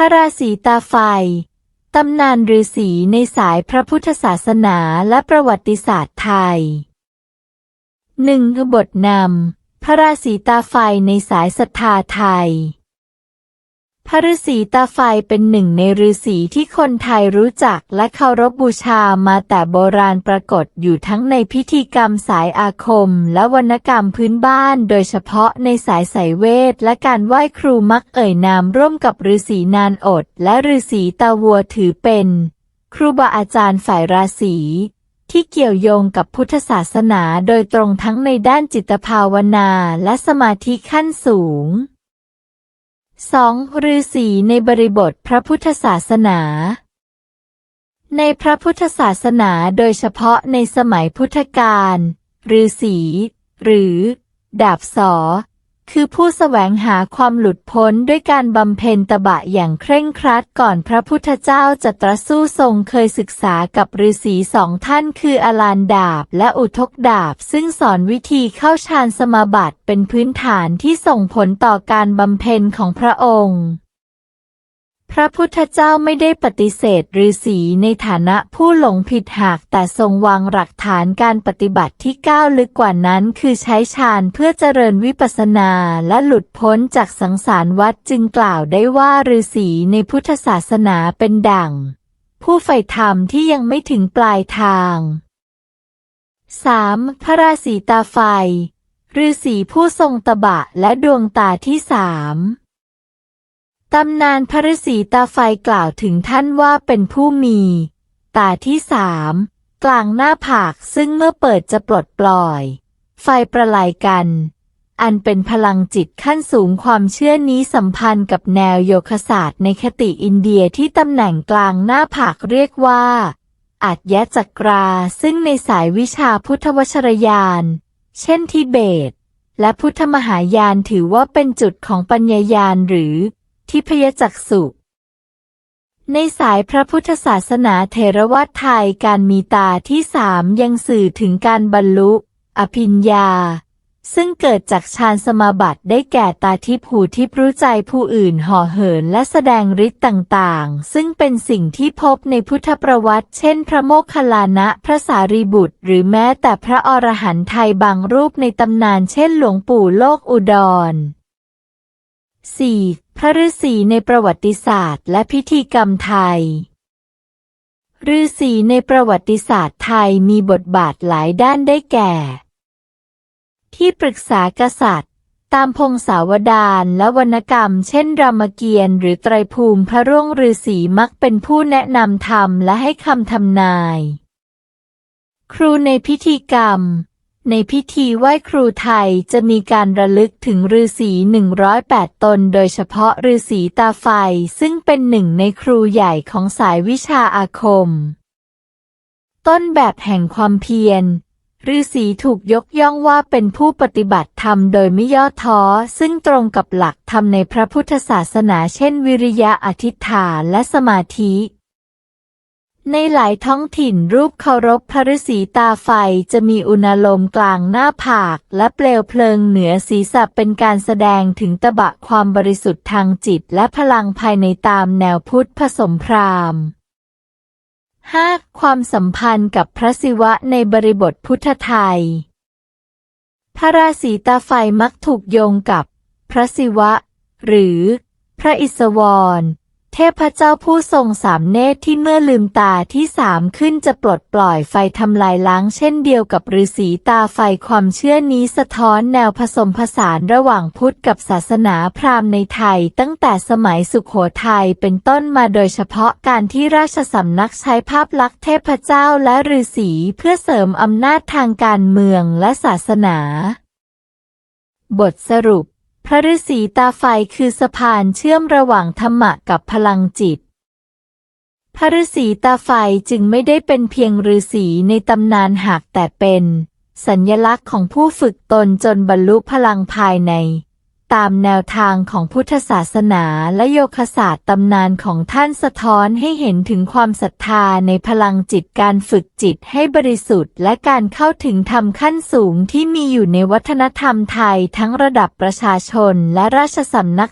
ระราศีตาไฟ ตำนานฤาษีในสายพระพุทธศาสนาและประวัติศาสตร์ไทยหนึ่งบทนำพระราศีตาไฟในสายศรัทธาไทย พระฤาษีตาไฟเป็นหนึ่งในฤาษีที่คนไทยรู้จักและเคารพบูชามาแต่โบราณปรากฏอยู่ทั้งในพิธีกรรมสายอาคม และวรรณกรรมพื้นบ้าน โดยเฉพาะในสายไสยเวท และการไหว้ครูมักเอ่ยนามร่วมกับฤาษีนานอด และฤาษีตาวัวถือเป็น ครูบาอาจารย์ฝ่ายราศีที่เกี่ยวโยงกับพุทธศาสนาโดยตรงทั้งในด้านจิตภาวนาและสมาธิขั้นสูง 2. ฤาษีในบริบทพระพุทธศาสนา ในพระพุทธศาสนาโดยเฉพาะในสมัยพุทธกาลฤาษีหรือ ดาบสอ คือผู้แสวงหาความหลุดพ้นด้วยการบำเพ็ญตบะอย่างเคร่งครัดก่อนพระพุทธเจ้าจะตรัสสู้ทรงเคยศึกษากับฤาษีสองท่านคืออลานดาบและอุทกดาบ ซึ่งสอนวิธีเข้าฌานสมาบัติเป็นพื้นฐานที่ส่งผลต่อการบำเพ็ญของพระองค์ พระพุทธเจ้าไม่ได้ปฏิเสธฤาษีในฐานะผู้หลงผิดหากแต่ทรงวางหลักฐานการปฏิบัติที่ก้าวลึกกว่านั้น คือใช้ฌานเพื่อเจริญวิปัสสนาและหลุดพ้นจากสังสารวัฏจึงกล่าวได้ว่าฤาษีในพุทธศาสนาเป็นดั่ง ผู้ใฝ่ธรรมที่ยังไม่ถึงปลายทาง 3. พระราศีตาไฟฤาษีผู้ทรงตบะและดวงตาที่สาม ตำนานพระฤาษีตาไฟกล่าวถึงท่านว่าเป็นผู้มี ตาที่สามกลางหน้าผากซึ่งเมื่อเปิดจะปลดปล่อย ไฟประไลกัน อันเป็นพลังจิตขั้นสูงความเชื่อนี้สัมพันธ์กับแนวโยคศาสตร์ในคติอินเดียที่ตำแหน่งกลางหน้าผากเรียกว่าอัจยจักรา ซึ่งในสายวิชาพุทธวชรยาน เช่นทิเบต และพุทธมหายานถือว่าเป็นจุดของปัญญายานหรือ ทิพยจักสุในสายพระพุทธศาสนาเทรวาทไทยการมีตาที่สามยังสื่อถึงการบรรลุ อภิญญา ซึ่งเกิดจากฌานสมาบัติได้แก่ตาทิพหูทิพรู้ใจผู้อื่นห่อเหินและแสดงฤทธิ์ต่างๆ ซึ่งเป็นสิ่งที่พบในพุทธประวัติ เช่น พระโมคคัลลานะพระสารีบุตร หรือแม้แต่พระอรหันต์ไทยบางรูปในตำนานเช่นหลวงปู่โลกอุดร 4. พระฤาษีในประวัติศาสตร์ และพิธีกรรมไทยฤาษีในประวัติศาสตร์ไทยมีบทบาทหลายด้านได้แก่ ที่ปรึกษากษัตริย์ ตามพงศาวดารและวรรณกรรม เช่นรามเกียรติ์หรือไตรภูมิพระร่วงฤาษีมักเป็นผู้แนะนำธรรมและให้คำทำนาย ครูในพิธีกรรม ในพิธีไหว้ครูไทยจะมีการระลึกถึงฤาษี108 ตน โดยเฉพาะฤาษีตาไฟ ซึ่งเป็นหนึ่งในครูใหญ่ของสายวิชาอาคม ต้นแบบแห่งความเพียรฤาษีถูกยกย่องว่าเป็นผู้ปฏิบัติธรรมโดยไม่ย่อท้อ ซึ่งตรงกับหลักธรรมในพระพุทธศาสนาเช่น วิริยะอธิษฐานและสมาธิ ในหลายท้องถิ่นรูปเคารพพระฤาษีตาไฟจะมีอุณโลมกลางหน้าผาก และเปลวเพลิงเหนือศีรษะเป็นการแสดงถึงตบะความบริสุทธิ์ทางจิตและพลังภายในตามแนวพุทธผสมพราหมณ์ 5. ความสัมพันธ์กับพระศิวะในบริบทพุทธไทย พระราศีตาไฟมักถูกโยงกับ พระศิวะ หรือ พระอิศวร เทพเจ้าผู้ทรงสามเนตรที่เมื่อลืมตาที่สามขึ้นจะปลดปล่อยไฟทำลายล้างเช่นเดียวกับฤาษีตาไฟความเชื่อนี้สะท้อนแนวผสมผสานระหว่างพุทธกับศาสนาพราหมณ์ในไทย ตั้งแต่สมัยสุขโขทัยเป็นต้นมาโดยเฉพาะการที่ราชสำนักใช้ภาพลักษณ์เทพเจ้าและฤาษีเพื่อเสริมอำนาจทางการเมืองและศาสนา บทสรุป พระฤาษีตาไฟคือสะพานเชื่อมระหว่างธรรมะกับพลังจิต พระฤาษีตาไฟจึงไม่ได้เป็นเพียงฤาษีในตำนานหากแต่เป็น สัญลักษณ์ของผู้ฝึกตนจนบรรลุพลังภายใน ตามแนวทางของพุทธศาสนาและโยคศาสตร์ตำนานของท่านสะท้อนให้เห็นถึงความศรัทธาในพลังจิตการฝึกจิตให้บริสุทธิ์ และการเข้าถึงธรรมขั้นสูงที่มีอยู่ในวัฒนธรรมไทยทั้งระดับประชาชนและราชสำนัก